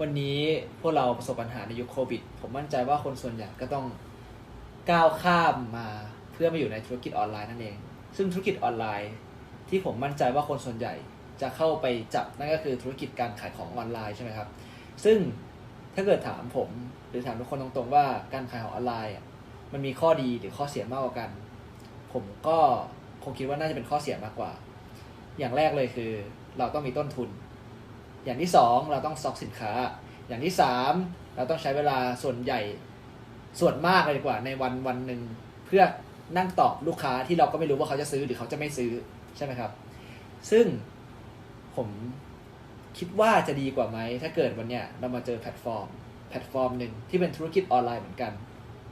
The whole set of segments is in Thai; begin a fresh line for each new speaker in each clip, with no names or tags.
วันนี้พวกเราประสบปัญหาในยุคโควิด ผมมั่นใจว่าคนส่วนใหญ่ก็ต้องก้าวข้ามมาเพื่อมาอยู่ในธุรกิจออนไลน์นั่นเอง ซึ่งธุรกิจออนไลน์ ที่ผมมั่นใจว่าคนส่วนใหญ่จะเข้าไปจับนั่นก็คือธุรกิจการขายของออนไลน์ใช่ไหมครับ ซึ่งถ้าเกิดถามผมหรือถามทุกคนตรงๆว่าการขายของออนไลน์มันมีข้อดีหรือข้อเสียมากกว่ากัน ผมก็คงคิดว่าน่าจะเป็นข้อเสียมากกว่า อย่างแรกเลยคือ เราต้องมีต้นทุน อย่างที่สองเราต้องสต็อกสินค้า อย่างที่สามเราต้องใช้เวลาส่วนใหญ่ส่วนมากเลยดีกว่าในวันวันหนึ่งเพื่อนั่งตอบลูกค้าที่เราก็ไม่รู้ว่าเขาจะซื้อหรือเขาจะไม่ซื้อใช่ไหมครับ ซึ่งผมคิดว่าจะดีกว่าไหม ถ้าเกิดวันเนี้ยเรามาเจอแพลตฟอร์ม แพลตฟอร์มหนึ่งที่เป็นธุรกิจออนไลน์เหมือนกัน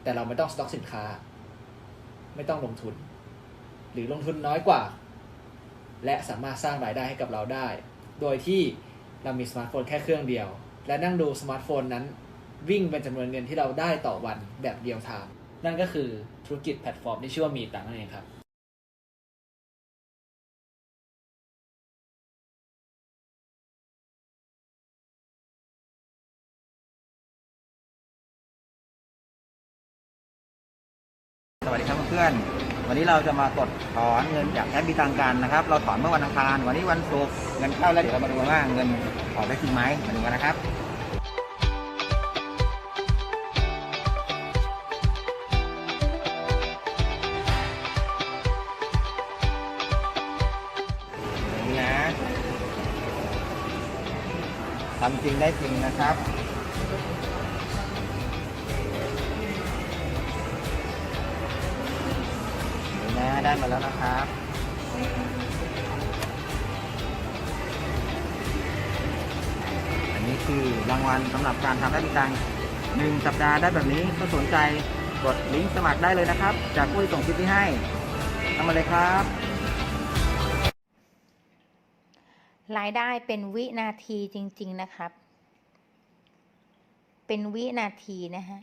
แต่เราไม่ต้องสต็อกสินค้า ไม่ต้องลงทุน หรือลงทุนน้อยกว่า และสามารถสร้างรายได้ให้กับเราได้ โดยที่ เรามีสมาร์ทโฟนแค่เครื่องเดียว และนั่งดูสมาร์ทโฟนนั้น วิ่งเป็นจำนวนเงินที่เราได้ต่อวันแบบเดียวทามนั่นก็คือธุรกิจแพลตฟอร์มที่ชื่อว่ามีตังนั่นเองครับ
สวัสดีครับเพื่อน วันนี้เราจะมากดถอนเงินจากแอปบีตังกันนะครับ เราถอนเมื่อวันอังคาร วันนี้วันศุกร์เงินเข้าแล้วเดี๋ยวเรามาดูว่าเงินออกได้จริงไหมมาดูกันนะครับนี่นะทำจริงได้จริงนะครับ มาแล้วนะครับอันนี้คือรางวัลสำหรับการทำได้มีตังค์หนึ่งสัปดาห์ได้แบบนี้ก็สนใจกดลิงก์สมัครได้เลยนะครับ จากผู้ที่ส่งคลิปนี้ให้ทำมาเลยครับ
รายได้เป็นวินาทีจริง ๆนะครับ เป็นวินาทีนะฮะ